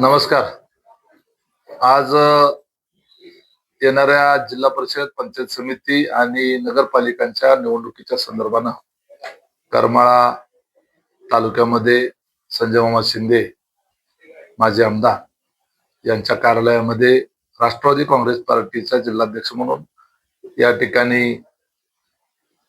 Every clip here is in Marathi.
नमस्कार. आज येणाऱ्या जिल्हा परिषद पंचायत समिती आणि नगरपालिकांच्या निवडणुकीच्या संदर्भानं करमाळा तालुक्यामध्ये संजय मामा शिंदे माजी आमदार यांच्या कार्यालयामध्ये राष्ट्रवादी काँग्रेस पार्टीचा जिल्हाध्यक्ष म्हणून या ठिकाणी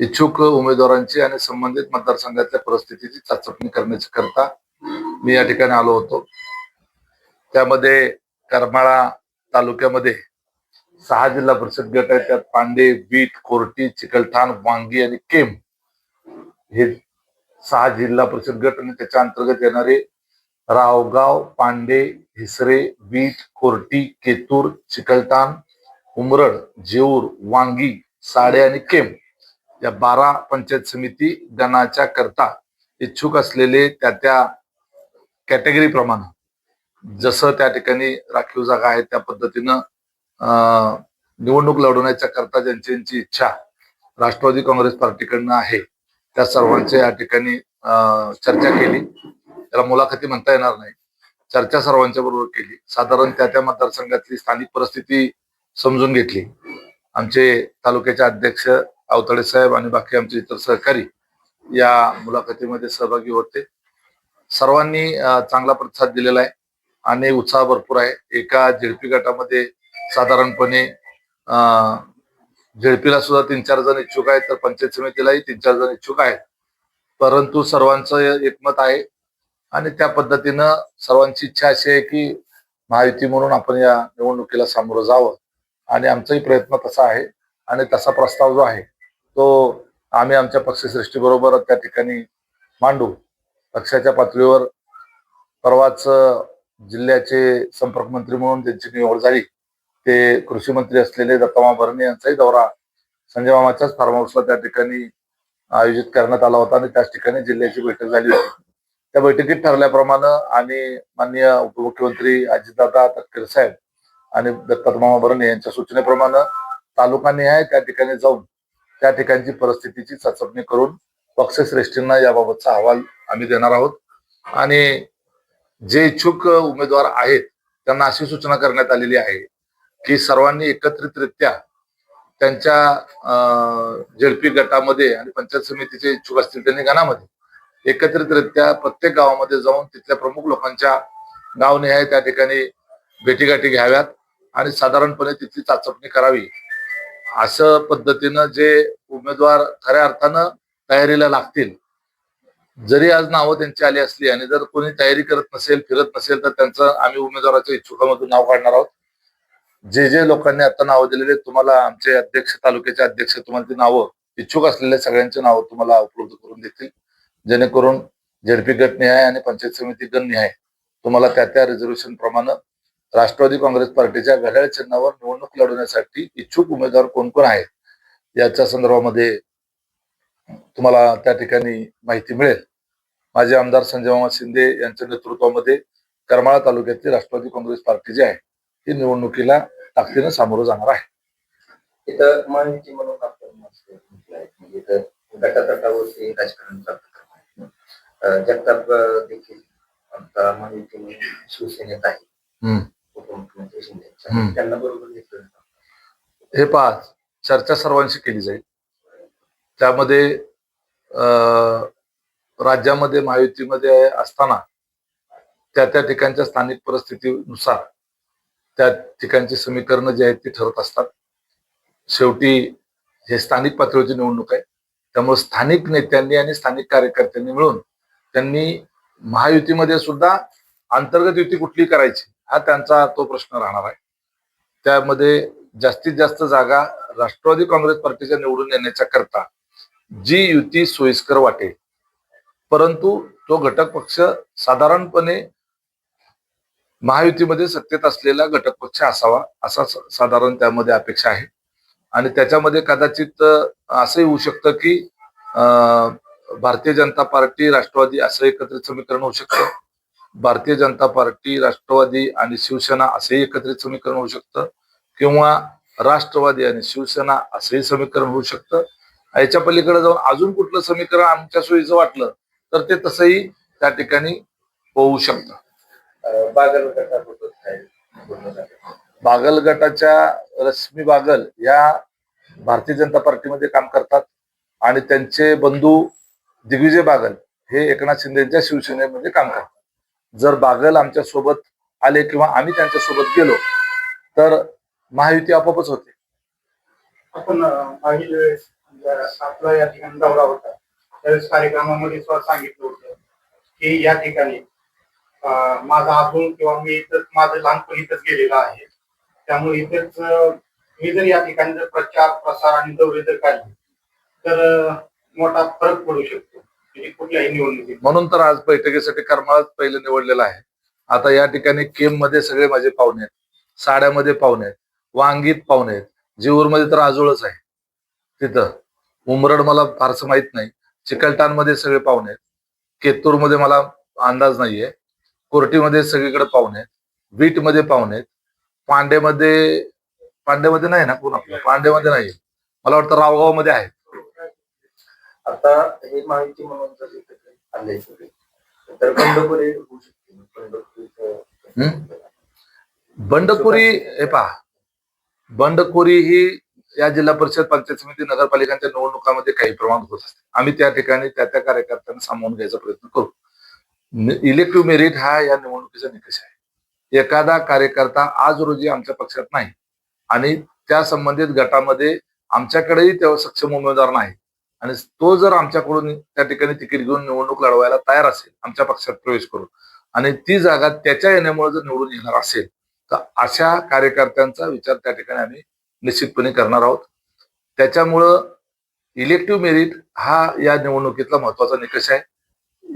इच्छुक उमेदवारांची आणि संबंधित मतदारसंघातल्या परिस्थितीची चाचपणी करण्याची करता मी या ठिकाणी आलो होतो. त्यामध्ये करमाळा तालुक्यामध्ये सहा जिल्हा परिषद गट आहेत. त्यात पांडे बीट कोरटी चिकलठाण वांगी आणि केम हे सहा जिल्हा परिषद गट आणि त्याच्या अंतर्गत येणारे रावगाव पांडे हिसरे बीट कोरटी केतूर चिकलठाण उमरड जेऊर वांगी साडे आणि केम या बारा पंचायत समिती गणाच्या करता इच्छुक असलेले त्या त्या कॅटेगरीप्रमाणे जसं त्या ठिकाणी राखीव जागा आहे त्या पद्धतीनं अं, निवडणूक लढवण्याच्या करता ज्यांची ज्यांची इच्छा राष्ट्रवादी काँग्रेस पार्टीकडनं आहे त्या सर्वांच्या या ठिकाणी अं, चर्चा केली. त्याला मुलाखती म्हणता येणार नाही. चर्चा सर्वांच्या बरोबर केली. साधारण त्या त्या मतदारसंघातली स्थानिक परिस्थिती समजून घेतली. आमचे तालुक्याचे अध्यक्ष आवताडे साहेब आणि बाकी आमचे इतर सहकारी या मुलाखतीमध्ये सहभागी होते. सर्वांनी चांगला प्रतिसाद दिलेला आहे. आणि उत्साह भरपूर आहे. एका झेडपी गटामध्ये साधारणपणे झेडपीला सुद्धा तीन चार जण इच्छुक आहेत तर पंचायत समितीलाही तीन चार जण इच्छुक आहेत. परंतु सर्वांचं एकमत आहे आणि त्या पद्धतीनं सर्वांची इच्छा अशी आहे की महायुती म्हणून आपण या निवडणुकीला सामोरं जावं. आणि आमचाही प्रयत्न तसा आहे आणि तसा प्रस्ताव जो आहे तो आम्ही आमच्या पक्षश्रेष्ठीबरोबर त्या ठिकाणी मांडू. पक्षाच्या पातळीवर परवाच जिल्ह्याचे संपर्क मंत्री म्हणून त्यांची निवड झाली ते कृषी मंत्री असलेले दत्तामा भरणे यांचाही दौरा संजय मामाच्याच फार्म हाऊसला त्या ठिकाणी आयोजित करण्यात आला होता आणि त्याच ठिकाणी जिल्ह्याची बैठक झाली होती. त्या बैठकीत ठरल्याप्रमाणे आणि माननीय उपमुख्यमंत्री अजितदादा तटकरे साहेब आणि दत्तात्मा भरणे यांच्या सूचनेप्रमाणे तालुकानिहाय त्या ठिकाणी जाऊन त्या ठिकाणची परिस्थितीची चाचपणी करून पक्षश्रेष्ठींना याबाबतचा अहवाल आम्ही देणार आहोत. आणि जे इच्छुक उमेदवार आहेत त्यांना अशी सूचना करण्यात आलेली आहे की सर्वांनी एकत्रितरित्या त्यांच्या झेडपी गटामध्ये आणि पंचायत समितीचे इच्छुक असतील त्यांनी गणामध्ये एकत्रितरित्या प्रत्येक गावामध्ये जाऊन तिथल्या प्रमुख लोकांच्या गावनिहाय त्या ठिकाणी भेटीगाठी घ्याव्यात आणि साधारणपणे तिथली चाचपणी करावी. असं पद्धतीनं जे उमेदवार खऱ्या अर्थानं तयारीला लागतील जरी आज नावं त्यांची आली असली आणि जर कोणी तयारी करत नसेल फिरत नसेल तर त्यांचं आम्ही उमेदवाराच्या इच्छुकामधून नाव काढणार आहोत. जे जे लोकांनी आता नावं दिलेले तुम्हाला आमचे अध्यक्ष तालुक्याचे अध्यक्ष तुम्हाला ती नावं इच्छुक असलेल्या सगळ्यांची नावं तुम्हाला उपलब्ध करून देतील. जेणेकरून झेडपी गटनिहाय आणि पंचायत समिती गणनिहाय तुम्हाला त्या त्या रिझर्वेशन प्रमाणे राष्ट्रवादी काँग्रेस पार्टीच्या घड्याळ चिन्हावर निवडणूक लढवण्यासाठी इच्छुक उमेदवार कोण कोण आहेत याच्या संदर्भामध्ये तुम्हाला त्या ठिकाणी माहिती मिळेल माजी आमदार संजय मामा शिंदे यांच्या नेतृत्वामध्ये करमाळा तालुक्यातली राष्ट्रवादी काँग्रेस पार्टी जी आहे ती निवडणुकीला ताकदीनं सामोरं जाणार आहे इथं माहिती म्हणून. म्हणजे इथं गटातटावरती राजकारण जगताप देखील आता माहिती म्हणून शिवसेनेत आहे. उपमुख्यमंत्री शिंदे. त्यांना बरोबर घेतलं हे पहा चर्चा सर्वांशी केली जाईल त्यामध्ये राज्यामध्ये महायुतीमध्ये असताना त्या त्या ठिकाणच्या स्थानिक परिस्थितीनुसार त्या ठिकाणची समीकरणं जी आहेत ती ठरत असतात. शेवटी हे स्थानिक पातळीची निवडणूक आहे. त्यामुळे स्थानिक नेत्यांनी आणि स्थानिक कार्यकर्त्यांनी मिळून त्यांनी महायुतीमध्ये सुद्धा अंतर्गत युती कुठली करायची हा त्यांचा तो प्रश्न राहणार आहे. त्यामध्ये जास्तीत जास्त जागा राष्ट्रवादी काँग्रेस पार्टीच्या निवडून येण्याच्या करता जी युती सोयीस्कर वाटे परंतु तो घटक पक्ष साधारणपणे महायुतीमध्ये सत्तेत असलेला घटक पक्ष असावा असा साधारण त्यामध्ये अपेक्षा आहे. आणि त्याच्यामध्ये कदाचित असंही होऊ शकतं की अं, भारतीय जनता पार्टी राष्ट्रवादी असं एकत्रित समीकरण होऊ शकतं. भारतीय जनता पार्टी राष्ट्रवादी आणि शिवसेना असंही एकत्रित समीकरण होऊ शकतं. किंवा राष्ट्रवादी आणि शिवसेना असंही समीकरण होऊ शकतं. याच्या पलीकडे जाऊन अजून कुठलं समीकरण आमच्या सोयीचं वाटलं तर ते तसंही त्या ठिकाणी होऊ शकतं. बागल झालं? बागल गटाच्या रश्मी बागल या भारतीय जनता पार्टीमध्ये काम करतात आणि त्यांचे बंधू दिग्विजय बागल हे एकनाथ शिंदेच्या शिवसेनेमध्ये काम करतात. जर बागल आमच्यासोबत आले किंवा आम्ही त्यांच्यासोबत गेलो तर महायुती आपोआपच होते. आपण आपला या ठिकाणी दौरा होता त्यावेळेस कार्यक्रमामध्ये सुद्धा सांगितलं होतं की या ठिकाणी माझा अजून किंवा मी इथं माझं लहानपण इथंच गेलेलं आहे. त्यामुळे इथेच मी जर या ठिकाणी जर प्रचार प्रसार आणि दौरे जर काढले तर मोठा फरक पडू शकतो. म्हणजे कुठल्याही निवडणुकीत. म्हणून तर आज बैठकीसाठी करमाळाच पहिलं निवडलेलं आहे. आता या ठिकाणी केममध्ये सगळे माझे पाहुणे आहेत. साड्यामध्ये पाहुणे आहेत. वांगीत पाहुणे आहेत. जेऊरमध्ये तर आजोळच आहे. तिथं. उमरड मला फारसं माहीत नाही. चिकलठाणमध्ये सगळे पाहुणे आहेत. केतूरमध्ये मला अंदाज नाहीये. कोर्टीमध्ये सगळीकडे पाहुणे आहेत. बीटमध्ये पाहुणे आहेत. पांडेमध्ये पांडेमध्ये नाही ना कोण आपलं? पांडेमध्ये नाही. मला वाटतं रावगावमध्ये आहे आता हे माहिती म्हणून बंडखोरी हे पहा. बंडखोरी ही या जिल्हा परिषद पंचायत समिती नगरपालिकांच्या निवडणुकामध्ये काही प्रमाणात होत असते. आम्ही त्या ठिकाणी त्या त्या कार्यकर्त्यांना सामावून घ्यायचा प्रयत्न करू. इलेक्टिव्ह मेरिट हा या निवडणुकीचा निकष आहे. एखादा कार्यकर्ता आज रोजी आमच्या पक्षात नाही आणि त्या संबंधित गटामध्ये आमच्याकडेही तेव्हा सक्षम उमेदवार नाही आणि तो जर आमच्याकडून त्या ठिकाणी तिकीट घेऊन निवडणूक लढवायला तयार असेल आमच्या पक्षात प्रवेश करून आणि ती जागा त्याच्या येण्यामुळे जर निवडून येणार असेल तर अशा कार्यकर्त्यांचा विचार त्या ठिकाणी आम्ही निश्चितपणे करणार आहोत. त्याच्यामुळं इलेक्टिव्ह मेरिट हा या निवडणुकीतला महत्त्वाचा निकष आहे.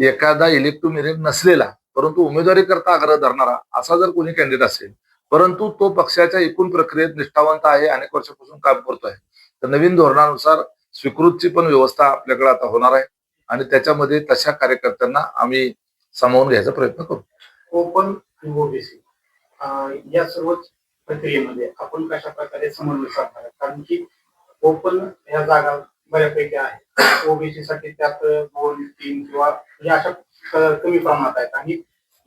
एखादा इलेक्टिव्ह मेरिट नसलेला परंतु उमेदवारी करता आग्रह धरणारा असा जर कोणी कॅन्डिडेट असेल परंतु तो पक्षाच्या एकूण प्रक्रियेत निष्ठावंत आहे अनेक वर्षापासून काम करतोय तर नवीन धोरणानुसार स्वीकृतची पण व्यवस्था आपल्याकडे आता होणार आहे आणि त्याच्यामध्ये तशा कार्यकर्त्यांना आम्ही सामावून घ्यायचा प्रयत्न करू. हो, ओपन ओबीसी या सर्वच प्रक्रियेमध्ये आपण कशा प्रकारे समन्वय साधणार कारण की ओपन ह्या जागा बऱ्यापैकी आहेत. ओबीसी साठी त्यात दोन तीन किंवा म्हणजे अशा कमी प्रमाणात आहेत. आणि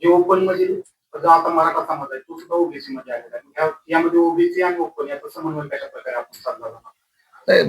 जे ओपन मधील जो आता मराठा समाज आहे तो सुद्धा ओबीसी मध्ये आलेला आहे. म्हणजे यामध्ये ओबीसी आणि ओपन याचा समन्वय कशा प्रकारे आपण साधला जाणार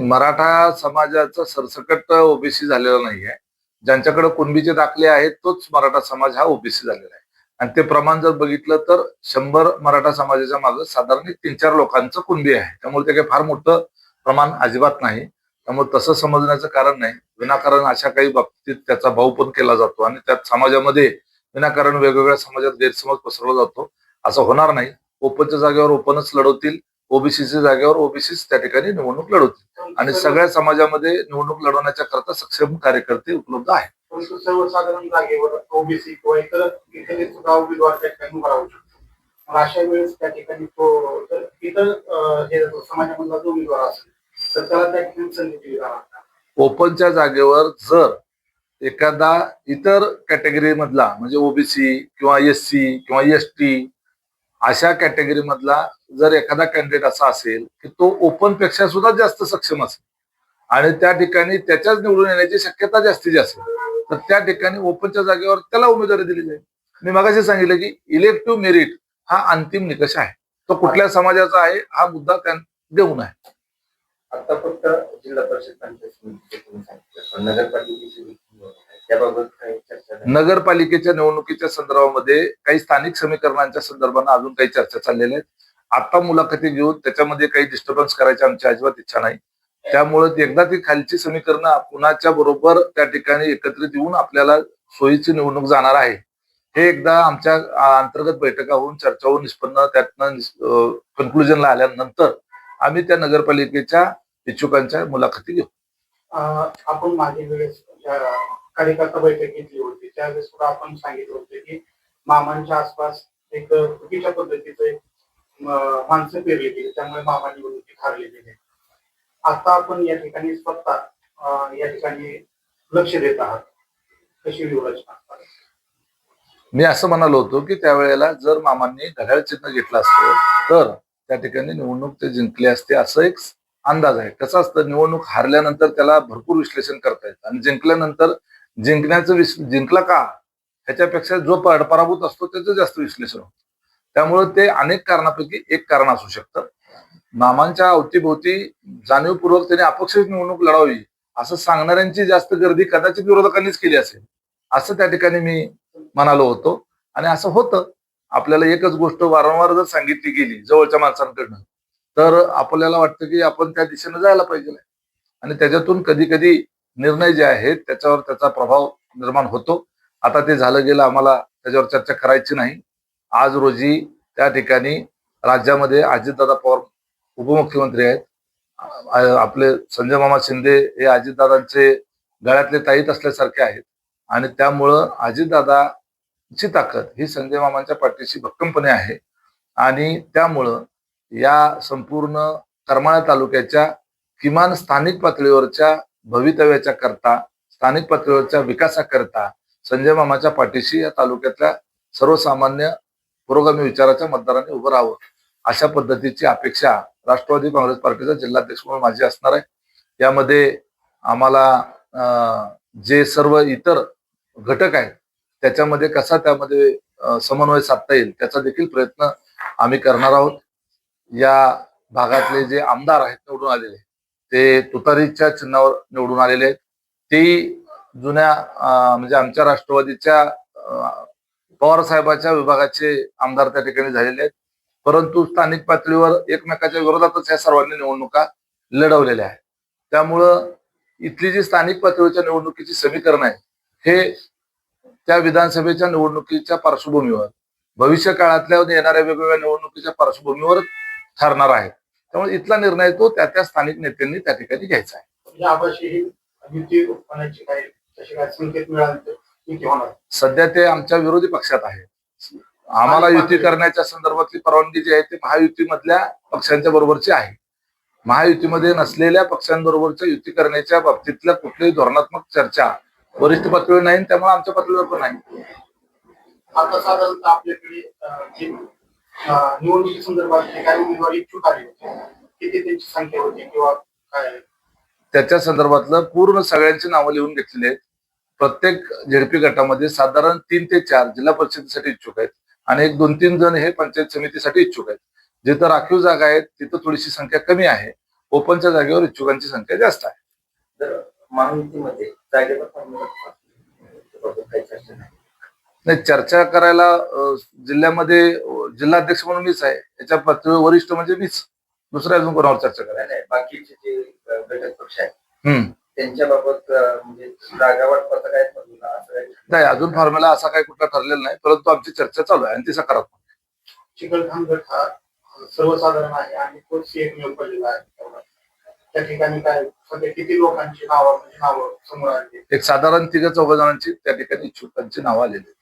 मराठा समाजाचा सरसकट ओबीसी झालेला नाहीये. ज्यांच्याकडे कुणबीचे दाखले आहेत तोच मराठा समाज हा ओबीसी झालेला आहे. आणि ते प्रमाण जर बघितलं तर शंभर मराठा समाजाच्या मागे साधारण तीन चार लोकांचं कुणबी आहे. त्यामुळे ते काही फार मोठं प्रमाण अजिबात नाही. त्यामुळे तसं समजण्याचं कारण नाही. विनाकारण अशा काही बाबतीत त्याचा भाऊ पण केला जातो आणि त्यात समाजामध्ये विनाकारण वेगवेगळ्या समाजात गैरसमज पसरवला जातो. असं होणार नाही. ओपनच्या जागेवर ओपनच लढवतील. ओबीसीच्या जागेवर ओबीसीच त्या ठिकाणी निवडणूक लढवतील. आणि सगळ्या समाजामध्ये निवडणूक लढवण्याच्या करता सक्षम कार्यकर्ते उपलब्ध आहेत परंतु सर्वसाधारण जागेवर ओबीसी किंवा इतर इतर सुद्धा उमेदवार त्या ठिकाणी उभा राहू शकतो मग अशा वेळेस त्या ठिकाणी तो इतर हे समाजामधला जो उमेदवार असेल तर त्याला त्या ठिकाणी संधी दिली जाणार? ओपनच्या जागेवर जर एखादा इतर कॅटेगरी मधला म्हणजे ओबीसी किंवा एस सी किंवा एस टी अशा कॅटेगरी मधला जर एखादा कॅन्डिडेट असा असेल की तो ओपनपेक्षा सुद्धा जास्त सक्षम असेल आणि त्या ठिकाणी त्याच्याच निवडून येण्याची शक्यता जास्तीत जास्त तर त्या ठिकाणी ओपनच्या जागेवर त्याला उमेदवारी दिली जाईल. मी मगाशी सांगितलं की इलेक्टिव्ह मेरिट हा अंतिम निकष आहे. तो कुठल्या समाजाचा आहे हा मुद्दा त्या देऊन आहे. आता फक्त जिल्हा परिषद नगरपालिकेची त्याबाबत काही चर्चा नाही. नगरपालिकेच्या निवडणुकीच्या संदर्भामध्ये काही स्थानिक समीकरणांच्या संदर्भानं अजून काही चर्चा चाललेल्या आहेत. आता मुलाखती घेऊन त्याच्यामध्ये काही डिस्टर्बन्स करायची आमची अजिबात इच्छा नाही. त्यामुळे एकदा ती खालची समीकरणं पुण्याच्या बरोबर त्या ठिकाणी एकत्रित येऊन आपल्याला सोयीची निवडणूक जाणार आहे. हे एकदा आमच्या अंतर्गत बैठका होऊन चर्चा होऊन निष्पन्न त्यातनं कन्क्लुजनला आल्यानंतर आम्ही त्या नगरपालिकेच्या इच्छुकांच्या मुलाखती घेऊ. अं, आपण मागील वेळेस कार्यकर्ता बैठक घेतली होती. त्यावेळेस सुद्धा आपण सांगितलं होतं की मामांच्या आसपास एक चुकीच्या पद्धतीचं एक माणसं पेरली गेली. त्यामुळे मामा निवडणुकीत हारले गेले. आता आपण या ठिकाणी स्वतः या ठिकाणी लक्ष देत आहात. कशी व्यूहरचना मी असं म्हणालो होतो की त्यावेळेला जर मामांनी घड्याळ चिन्ह घेतलं असतं तर त्या ठिकाणी निवडणूक ते जिंकले असते असं एक अंदाज आहे. कसं असतं? निवडणूक हारल्यानंतर त्याला भरपूर विश्लेषण करता येतं. आणि जिंकल्यानंतर जिंकण्याचं विश जिंकला का? ह्याच्यापेक्षा जो पराभूत असतो त्याचं जास्त विश्लेषण होतं. त्यामुळे ते अनेक कारणापैकी एक कारण असू शकतं. नामांच्या अवतीभोवती जाणीवपूर्वक त्यांनी अपक्ष निवडणूक लढावी असं सांगणाऱ्यांची जास्त गर्दी कदाचित विरोधकांनीच केली असेल असं त्या ठिकाणी मी म्हणालो होतो. आणि असं होतं. आपल्याला एकच गोष्ट वारंवार जर सांगितली गेली जवळच्या माणसांकडनं तर आपल्याला वाटतं की आपण त्या दिशेनं जायला पाहिजे. आणि त्याच्यातून कधी कधी निर्णय जे आहेत त्याच्यावर त्याचा प्रभाव निर्माण होतो. आता ते झालं गेलं आम्हाला त्याच्यावर चर्चा करायची नाही. आज रोजी त्या ठिकाणी राज्यामध्ये अजितदादा पवार उपमुख्यमंत्री आहेत. आपले संजय मामा शिंदे हे अजितदादांचे गळ्यातले ताईत असल्यासारखे आहेत. आणि त्यामुळं अजितदादाची ताकद ही संजय मामांच्या पाठीशी भक्कमपणे आहे. आणि त्यामुळं या संपूर्ण करमाळा तालुक्याच्या किमान स्थानिक पातळीवरच्या भवितव्याच्या करता स्थानिक पातळीवरच्या विकासाकरता संजय मामाच्या पाठीशी या तालुक्यातल्या सर्वसामान्य पुरोगामी विचाराच्या मतदारांनी उभं राहावं. अशा पद्धतीची अपेक्षा राष्ट्रवादी काँग्रेस पार्टीचा जिल्हाध्यक्ष म्हणून माझी असणार आहे. यामध्ये आम्हाला अं, जे सर्व इतर घटक आहेत त्याच्यामध्ये कसा त्यामध्ये समन्वय साधता येईल त्याचा देखील प्रयत्न आम्ही करणार आहोत. या भागातले जे आमदार आहेत निवडून आलेले ते तुतारीच्या चिन्हावर निवडून आलेले आहेत. ते जुन्या म्हणजे आमच्या राष्ट्रवादीच्या पवार साहेबाच्या विभागाचे आमदार त्या ठिकाणी झालेले आहेत. परंतु स्थानिक पातळीवर एकमेकाच्या विरोधातच या सर्वांनी निवडणुका लढवलेल्या आहेत. त्यामुळं इथली जी स्थानिक पातळीच्या निवडणुकीची समीकरण आहे हे त्या विधानसभेच्या निवडणुकीच्या पार्श्वभूमीवर भविष्य काळातल्या येणाऱ्या वेगवेगळ्या निवडणुकीच्या पार्श्वभूमीवर ठरणार आहे त्यामुळे इथला निर्णय तो त्या त्या स्थानिक नेत्यांनी त्या ठिकाणी घ्यायचा आहे. ही होणार. सध्या ते आमच्या विरोधी पक्षात आहे. आम्हाला युती करण्याच्या संदर्भातली परवानगी जी आहे ती महायुतीमधल्या पक्षांच्या बरोबरची आहे. महायुतीमध्ये नसलेल्या पक्षांबरोबरच्या युती करण्याच्या बाबतीतल्या कुठलीही धोरणात्मक चर्चा वरिष्ठ पातळीवर नाही त्यामुळे आमच्या पातळीवर पण नाही. आता साधारणतः आपल्याकडे निवडणुकी संदर्भात जे काही उमेदवार इच्छुक आले होते किती त्यांची संख्या होती किंवा काय? त्याच्या संदर्भातलं पूर्ण सगळ्यांची नावं लिहून घेतलेली आहेत. प्रत्येक झेडपी गटामध्ये साधारण तीन ते चार जिल्हा परिषदेसाठी इच्छुक आहेत आणि एक दोन तीन जण हे पंचायत समितीसाठी इच्छुक आहेत. जिथं राखीव जागा आहेत तिथं थोडीशी संख्या कमी आहे. ओपनच्या जागेवर इच्छुकांची संख्या जास्त आहे. तर महायुतीमध्ये जागेवर फॉर्म्युला त्याबाबत काही चर्चा नाही चर्चा करायला जिल्ह्यामध्ये जिल्हाध्यक्ष म्हणून मीच आहे याच्या पातळीवर वरिष्ठ म्हणजे मीच दुसऱ्या अजून कोणावर चर्चा करायला बाकीचे जे घटक पक्ष आहेत हम्म त्यांच्या बाबत म्हणजे नाही अजून फॉर्म्युला असा काही कुठला ठरलेला नाही परंतु आमची चर्चा चालू आहे आणि ती सकारात्मक आहे. चिकलठाण गट हा सर्वसाधारण आहे आणि तोच एकमेव पडलेला आहे. त्या ठिकाणी काय सध्या किती लोकांची नावं म्हणजे नावं समोर आली एक साधारण तिघ चौघ जणांची त्या ठिकाणी इच्छुकांची नावं आलेली आहेत.